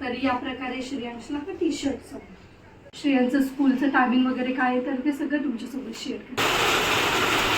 तर या प्रकारे श्रेयांशला का टी शर्टचं श्रेयांचं स्कूलचं टायमिंग वगैरे काय आहे तर ते सगळं तुमच्यासोबत शेअर करते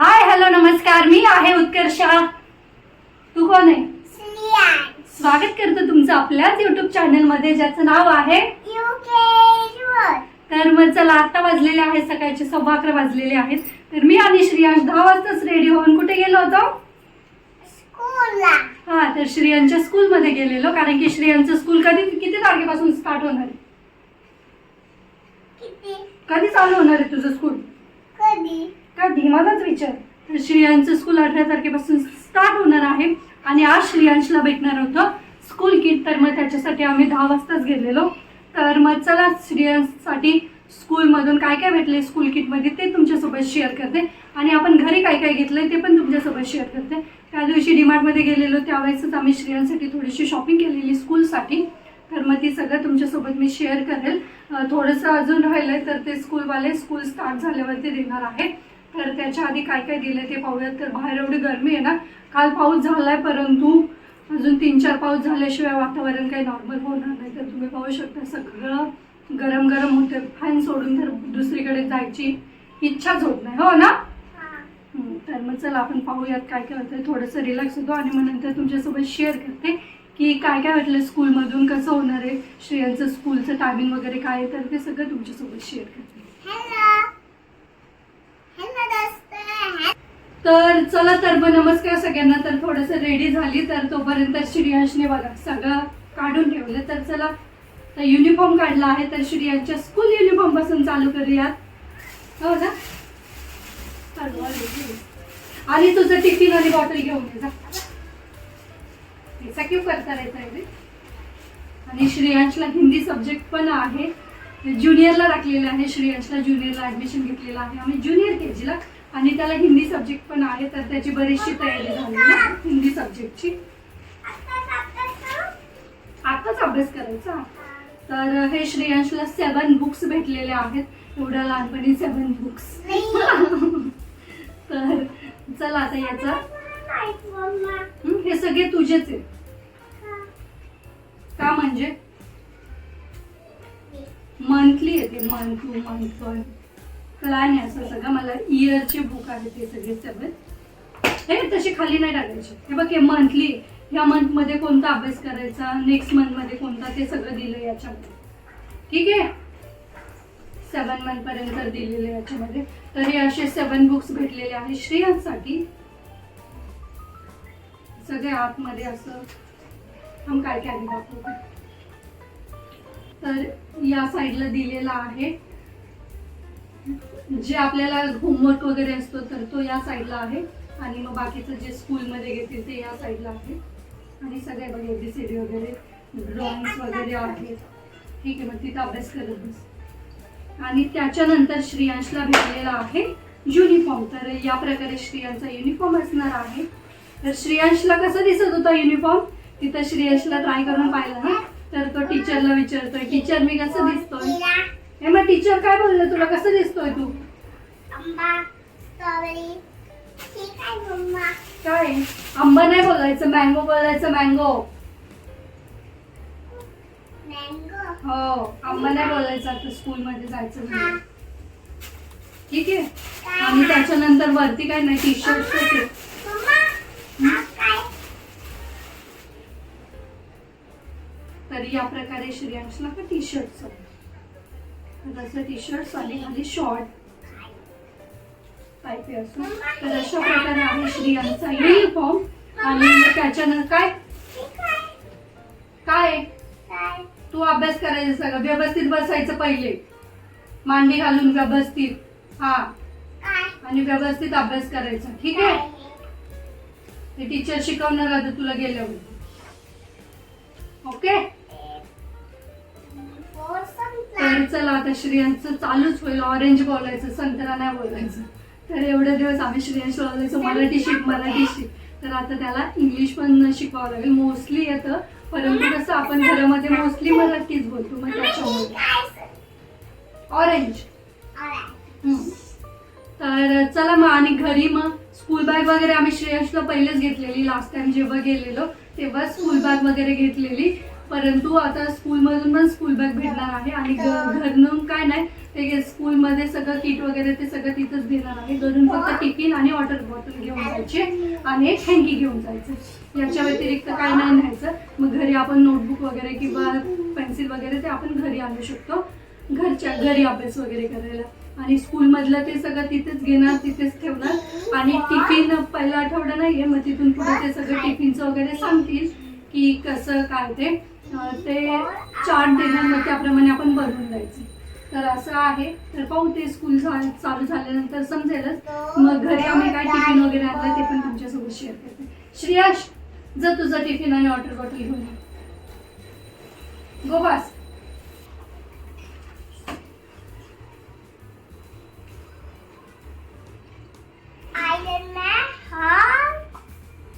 हाय हॅलो नमस्कार. मी आहे उत्कर्षा. तू कोण आहे? स्वागत करतो तुमचं आपल्याच युट्यूब चॅनलमध्ये ज्याचं नाव आहे तर मग चला आता वाजलेले आहेत सकाळचे सव्वा अकरा वाजलेले आहेत. तर मी आणि श्रियांश दहा वाजताच रेडी होऊन कुठे गेलो होतो? हा तर श्रियांच्या स्कूलमध्ये गेलेलो कारण की श्रियांचं स्कूल कधी किती तारखेपासून स्टार्ट होणार आहे? कधी चालू होणार आहे तुझं स्कूल कधी? मलाच विचार. तर श्रियांचं स्कूल अठरा तारखेपासून स्टार्ट होणार आहे. आणि आज श्रियांशला भेटणार होतं स्कूल किट तर मग त्याच्यासाठी आम्ही दहा वाजताच गेलेलो. तर मग चला श्रियांसाठी स्कूलमधून काय काय भेटले स्कूल किटमध्ये ते तुमच्यासोबत शेअर करते. आणि आपण घरी काय काय घेतलं ते पण तुमच्यासोबत शेअर करते. त्या दिवशी डीमार्टमध्ये गेलेलो त्यावेळेसच आम्ही श्रियांसाठी थोडीशी शॉपिंग केलेली स्कूलसाठी तर मग ती सगळं तुमच्यासोबत मी शेअर करेल. थोडंसं अजून राहिलं तर ते स्कूलवाले स्कूल स्टार्ट झाल्यावरती देणार आहे तर त्याच्या आधी काय काय दिलं ते पाहूयात. तर बाहेर एवढी गरमी आहे ना काल पाऊस झालाय परंतु अजून तीन चार पाऊस झाल्याशिवाय वातावरण काही नॉर्मल होणार नाही. तर तुम्ही पाहू शकता सगळं गरम गरम होते फॅन सोडून तर दुसरीकडे जायची इच्छाच होत नाही. हो ना? तर मग चला आपण पाहूयात काय काय होतं थोडंसं रिलॅक्स होतो आणि मग नंतर तुमच्यासोबत शेअर करते की काय काय वाटलं स्कूलमधून कसं होणार आहे श्रेयांचं स्कूलचं टायमिंग वगैरे काय आहे तर ते सगळं तुमच्यासोबत शेअर करते. तर चला तर मग नमस्कार सगळ्यांना. तर थोडंसं रेडी झाली तर तोपर्यंत श्रीयशने बघा सगळं काढून ठेवलं. तर चला तर युनिफॉर्म काढला आहे तर श्रीयांच्या स्कूल युनिफॉर्मपासून चालू करूयात. हो ना? चालू आणि तुझं टिफिन आणि बॉटल घेऊन ये जा. याचा क्यू करता येत आहे आणि श्रेयांशला हिंदी सब्जेक्ट पण आहे. ज्युनियरला टाकलेलं आहे श्रेयांशला ज्युनियरला ऍडमिशन घेतलेलं आहे. आम्ही ज्युनियर के जीला आणि त्याला हिंदी सब्जेक्ट पण आहे तर त्याची बरीचशी तयारी झाली ना हिंदी सब्जेक्टची आताच अभ्यास करायचा. तर हे श्रेयांशला सेवन बुक्स भेटलेले आहेत. एवढ्या लहानपणी सेवन बुक्स तर चला आता याचा. हे सगळे तुझेच आहे का म्हणजे? मंथली येते month to month one plan आहे असं सगळं. मला इयरचे बुक आहे ते सगळे सगळे. हे तसे खाली नाही टाकायचे. हे बघ हे मंथली ह्या मंथमध्ये कोणता अभ्यास करायचा? नेक्स्ट मंथमध्ये कोणता? ते सगळं दिलं याच्यामध्ये. ठीक आहे? सेवन मंथ पर्यंत दिलेलं आहे याच्यामध्ये. तर हे असे सेवन बुक्स भेटलेले आहेत श्रेयांसाठी. सगळे आतमध्ये असं. हम काय काय दाखवतो तर या साईडला दिलेला आहे. जे आपल्याला होमवर्क वगैरे असतो तर तो या साईडला आहे. आणि मग बाकीचं जे स्कूलमध्ये घेतील ते या साईडला आहे. आणि सगळे बघ एबीसीडी वगैरे ड्रॉइंग्स वगैरे आहेत. ठीक आहे मग तिथं अभ्यास करत बस. आणि त्याच्यानंतर श्रियांशला भेटलेला आहे युनिफॉर्म तर या प्रकारे श्रियांचा युनिफॉर्म असणार आहे. तर श्रियांशला कसं दिसत होता युनिफॉर्म तिथं श्रियांशला ट्राय करून पाहिलं ना? तर तो टीचरला विचारतोय टीचर मी कसं दिसतोय? हे मग टीचर काय बोललं? तुला कसं दिसतोय तू? काय आंबा? नाही बोलायचं मँगो बोलायचं मँगो हो आंबा नाही बोलायचं आता स्कूलमध्ये जायचं म्हणजे. ठीक आहे? आणि त्याच्यानंतर वरती काय नाही टी शर्ट तर या प्रकारे श्रेयांशला का टी शर्ट तसं टी शर्ट आणि खाली शॉर्ट पाहिजे असो? तर अशा प्रकारे आहे श्रियांचा युनिफॉर्म आणि त्याच्यानंतर काय? काय? तू अभ्यास करायचा सगळं. व्यवस्थित बसायचं पहिले. मांडी घालून व्यवस्थित. हा. आणि व्यवस्थित अभ्यास करायचा. ठीक आहे? ते टीचर शिकवणार आता तुला गेल्यावर. ओके तर चला आता श्रेयांचं चालूच होईल ऑरेंज बोलायचं संत्रा नाही बोलायचं. तर एवढे दिवस आम्ही श्रेयांश बोलायचो मराठी शिक मराठी शिक. तर आता त्याला इंग्लिश पण शिकवावं लागेल मोस्टली येतं. परंतु कसं आपण घरामध्ये मोस्टली मराठीच बोलतो मग त्याच्यामुळे. ऑरेंज तर चला मग आणि घरी मग स्कूल बॅग वगैरे आम्ही श्रेयसला पहिलेच घेतलेली लास्ट टाइम जेव्हा गेलेलो तेव्हा स्कूल बॅग वगैरे घेतलेली. परंतु आता स्कूलमधून पण स्कूल बॅग भेटणार आहे आणि घरून काय नाही ते स्कूलमध्ये सगळं किट वगैरे ते सगळं तिथंच देणार आहे. घरून फक्त टिफिन आणि वॉटर बॉटल घेऊन जायचे आणि एक हँकी घेऊन जायचं. याच्या व्यतिरिक्त काय नाही न्यायचं. मग घरी आपण नोटबुक वगैरे किंवा पेन्सिल वगैरे ते आपण घरी आणू शकतो. घरच्या घरी अभ्यास वगैरे करायला. आणि स्कूलमधलं ते सगळं तिथेच घेणार तिथेच ठेवणार. आणि टिफिन पहिला आठवडा नाहीये मग तिथून पुढे ते सगळं टिफिनचं वगैरे सांगतील की कसं काय ते. ते चार्ट देणार मग त्याप्रमाणे आपण बनवून जायचं तर असं आहे. तर पाहू ते स्कूल चालू झाल्यानंतर समजेलच. मग घरी आम्ही काय टिफिन वगैरे आणलं ते पण तुमच्यासोबत शेअर करते. श्रेयाश जर तुझा टिफिन आणि वॉटर बॉटल घेऊन ये. गोबास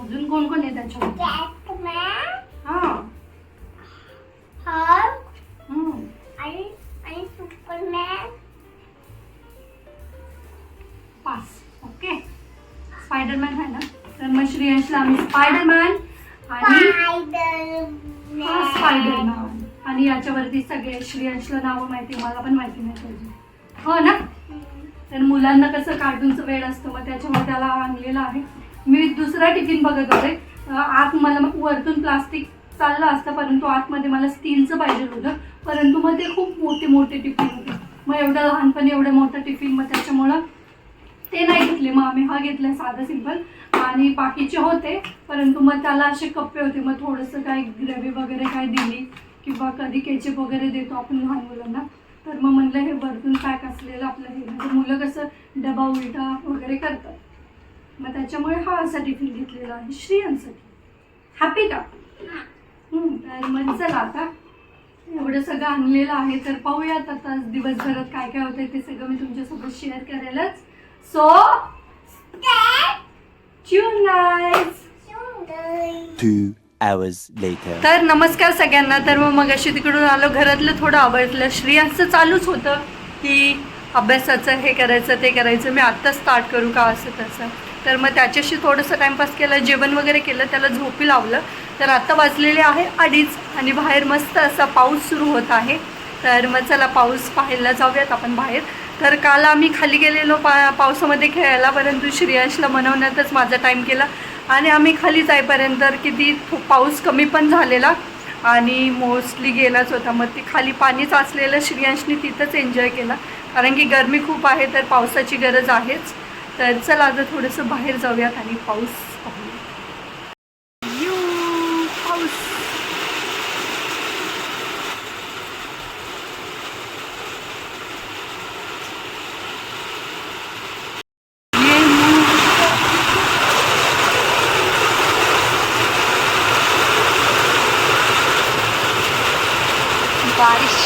अजून कोण कोण आहे त्याच्यामध्ये? हम्म. पास. ओके. स्पायडरमॅन आहे ना? तर मग श्रेयसला आम्ही स्पायडरमॅन आणि हा स्पायडरमॅन. आणि याच्यावरती सगळे श्रेयसला नावं माहिती मला पण माहिती नाही पाहिजे. हो ना? तर मुलांना कसं कार्टूनचं वेळ असतं मग त्याच्यामुळे त्याला आणलेलं आहे. मी दुसरा टिफिन बघत होते. आत मला मग वरतून प्लास्टिक चाललं असतं परंतु आतमध्ये मला स्टीलचं पाहिजे होतं. परंतु मग ते खूप मोठे मोठे टिफिन होते. मग एवढं लहानपणी एवढं मोठं टिफिन मग त्याच्यामुळं ते नाही घेतले. मग आम्ही हा घेतला साधा सिंपल आणि बाकीचे होते परंतु मग त्याला असे कप्पे होते. मग थोडंसं काही ग्रेव्ही वगैरे काय दिली किंवा कधी केचप वगैरे देतो आपण लहान मुलांना. तर मग म्हणलं हे वरतून पॅक असलेलं आपलं हे. म्हणजे मुलं कसं डबा उलटा वगैरे करतात. मग त्याच्यामुळे हा असा टिफिन घेतलेला आहे. श्रियांसाठी. हॅपी का? तर मग चला आता. एवढं सगळं आणलेलं आहे तर पाहूयात आता दिवसभरात काय काय होतंय ते सगळं मी तुमच्यासोबत share करेलच. So tune guys Two hours later. तर नमस्कार सगळ्यांना. तर मग मग अशी तिकडून आलो घरातलं थोडं आवडलं. श्रेयांचं चालूच होतं की अभ्यासाचं हे करायचं ते करायचं. मी आत्ता स्टार्ट करू का असं तसं. तर मग त्याच्याशी थोडंसं टाईमपास केलं जेवण वगैरे केलं त्याला झोपी लावलं. तर आत्ता वाजलेले आहे अडीच आणि बाहेर मस्त असा पाऊस सुरू होत आहे. तर मग चला पाऊस पाहायला जाऊयात आपण बाहेर. तर काल आम्ही खाली गेलेलो पा पावसामध्ये खेळायला परंतु श्रेयशला मनवण्यातच माझा टाईम केला आणि आम्ही खाली जाईपर्यंत किती पाऊस कमी पण झालेला आणि मोस्टली गेलाच होता. मग ते खाली पाणीच असलेलं श्रेयांशनी तिथंच एन्जॉय केला. कारण की गरमी खूप आहे तर पावसाची गरज आहेच. तर चला आता थोडंसं बाहेर जाऊयात आणि पाऊस पाहूया यू, पाऊस ये मुझको बारिश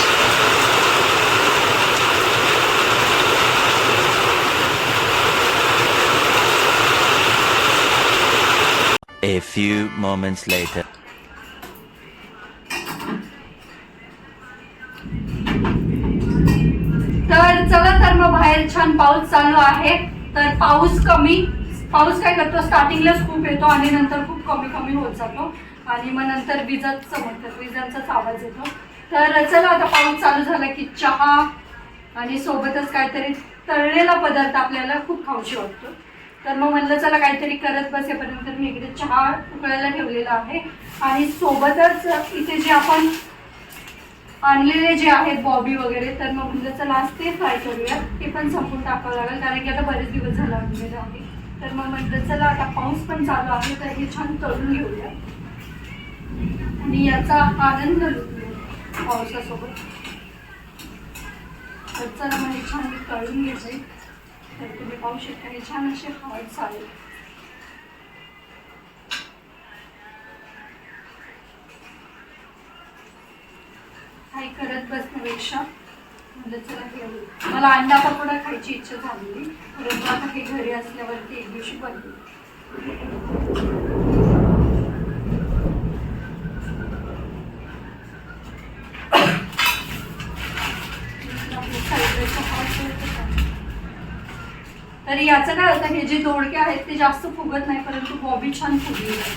A few moments later. तर चला तर मग बाहेर छान पाऊस चालू आहे. तर पाऊस कमी. पाऊस काय करतो? स्टार्टिंगलाच खूप येतो आणि नंतर खूप कमी कमी होत जातो. आणि मग नंतर विजाच चमकतात विजांचाच आवाज येतो. तर चला आता पाऊस चालू झाला की चहा आणि सोबतच काहीतरी तळलेला पदार्थ आपल्याला खूप खाऊशी वाटतो. तर मग म्हणलं चला काहीतरी करत बसेपर्यंत मी इकडे चहा उकळायला ठेवलेला आहे. आणि सोबतच इथे जे आपण आणलेले जे आहेत बॉबी वगैरे तर मग म्हणजे चला आज ते फ्राय करूया. ते पण संपून टाकावं लागेल कारण की आता बरेच दिवस झाला आणलेलं आहे. तर मग म्हटलं चला आता पाऊस पण चालू आहे तर हे छान तळून घेऊया. आणि याचा आनंद लुटूया. पावसासोबत. तर चला मग हे छान तळून घेते तर तुम्ही पाहू शकता हे छान असे हार्ड चालेल काही करत बसण्यापेक्षा म्हणलं चला हे मला अंडा पकोडा खायची इच्छा झालेली. परंतु आता हे घरी असल्यावरती एक दिवशी बनली तर याचं काय होतं हे जे दोडके आहेत ते जास्त फुगत नाही परंतु बॉबी छान फुगली आहे.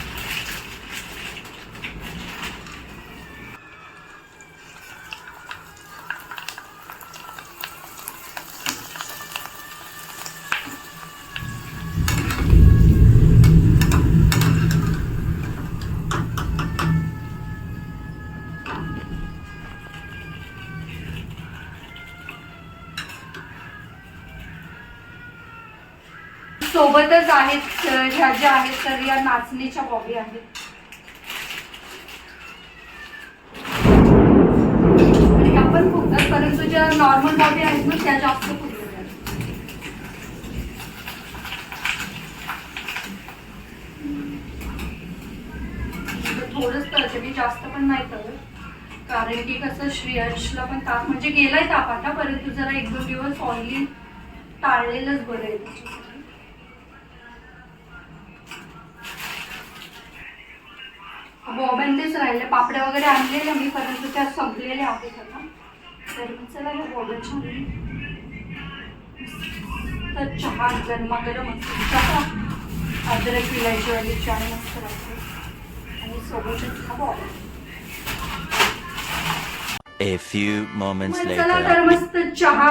सोबतच आहेत ह्या ज्या आहेत तर या नाचणीच्या बॉबी आहेत. आणि ह्या पण फुगतात परंतु ज्या नॉर्मल बॉबी आहेत ना त्या जास्त फुगलेल्या थोडंच तळते मी जास्त पण नाही करत कारण की कसं श्रेयांशला पण ताप म्हणजे गेलाय ताप आता परंतु जरा एक दोन दिवस ऑनली टाळलेलंच बरं आहे. पापड्या वगैरे आणलेल्या मी परंतु त्या संपलेल्या आहेत आता तर चला बॉबन छान तर चहा गरमागरम असतो चहा. अद्रक इलायची वाली चाय मस्त राहते आणि सोबतच हा बॉबन A few moments चला later. तर मस्त चहा.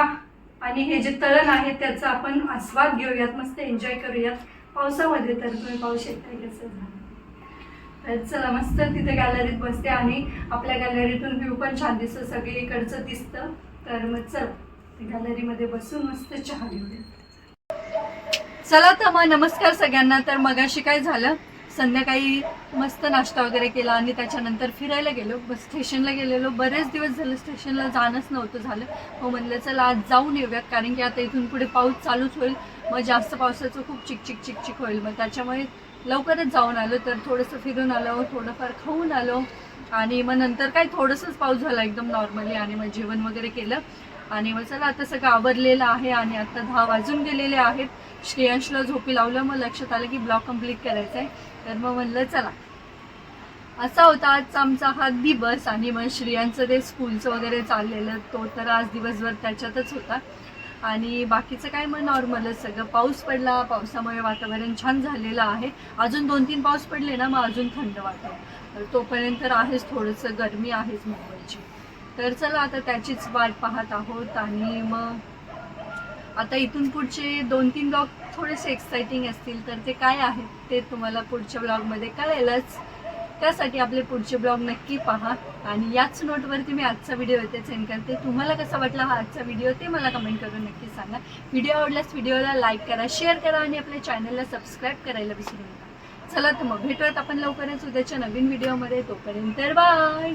आणि हे जे तळण आहे त्याचा आपण आस्वाद घेऊयात. मस्त एन्जॉय करूयात. पावसामध्ये तर तुम्ही पाहू शकता कसं झालं. तर चला मस्त तिथे गॅलरीत बसते आणि आपल्या गॅलरीतून व्ह्यू पण छान दिसतं सगळीकडचं दिसतं. तर मग चल गॅलरीमध्ये बसून मस्त चहा घेऊया. चला तर मग नमस्कार सगळ्यांना. तर मगाशी काय झालं? संध्याकाळी मस्त नाश्ता वगैरे केला आणि त्याच्यानंतर फिरायला गेलो. बस स्टेशनला गेलेलो. बरेच दिवस झालं स्टेशनला जाणंच नव्हतं झालं. मग म्हणलं चला आज जाऊन येऊयात कारण की आता इथून पुढे पाऊस चालूच होईल. मग जास्त पावसाचं खूप चिकचिक चिकचिक होईल. मग त्याच्यामुळे लवकरच जाऊन आलो तर थोडंसं फिरून आलो थोडंफार खाऊन आलो. आणि मग नंतर काय थोडंसंच पाऊस झाला एकदम नॉर्मली आणि मग जेवण वगैरे केलं. आणि मग चला आता सगळं आवरलेलं आहे आणि आता दहा वाजून गेलेले आहेत. श्रेयांशला झोपी लावलं मग लक्षात आलं की ब्लॉग कंप्लीट करायचा आहे. तर मग म्हणलं चला. असा होता आजचा आमचा हा दिवस आणि मग श्रियांचं ते स्कूलचं वगैरे चाललेलं तो तर आज दिवसभर त्याच्यातच होता. आणि बाकीचं काय मग नॉर्मलच सगळं. पाऊस पडला पावसामुळे वातावरण छान झालेलं आहे. अजून दोन तीन पाऊस पडले ना मग अजून थंड वाटेल तोपर्यंत तर आहेच थोडंसं गरमी आहेच मुंबईची. तर चला आता त्याचीच वाट पाहत आहोत आणि मग आता इथून पुढचे दोन तीन ब्लॉग थोडेसे एक्साइटिंग असतील तर ते काय आहेत ते तुम्हाला पुढच्या ब्लॉगमध्ये कळेलच. त्यासाठी आपले पुढचे ब्लॉग नक्की पहा. आणि याच नोटवरती मी आजचा व्हिडिओ येते सेंड करते. तुम्हाला कसा वाटला हा आजचा व्हिडिओ ते मला कमेंट करून नक्की सांगा. व्हिडिओ आवडल्यास व्हिडिओला लाईक करा शेअर करा आणि आपल्या चॅनलला सबस्क्राईब करायला विसरू नका. चला तर मग भेटूयात आपण लवकरच उद्याच्या नवीन व्हिडिओमध्ये तोपर्यंत बाय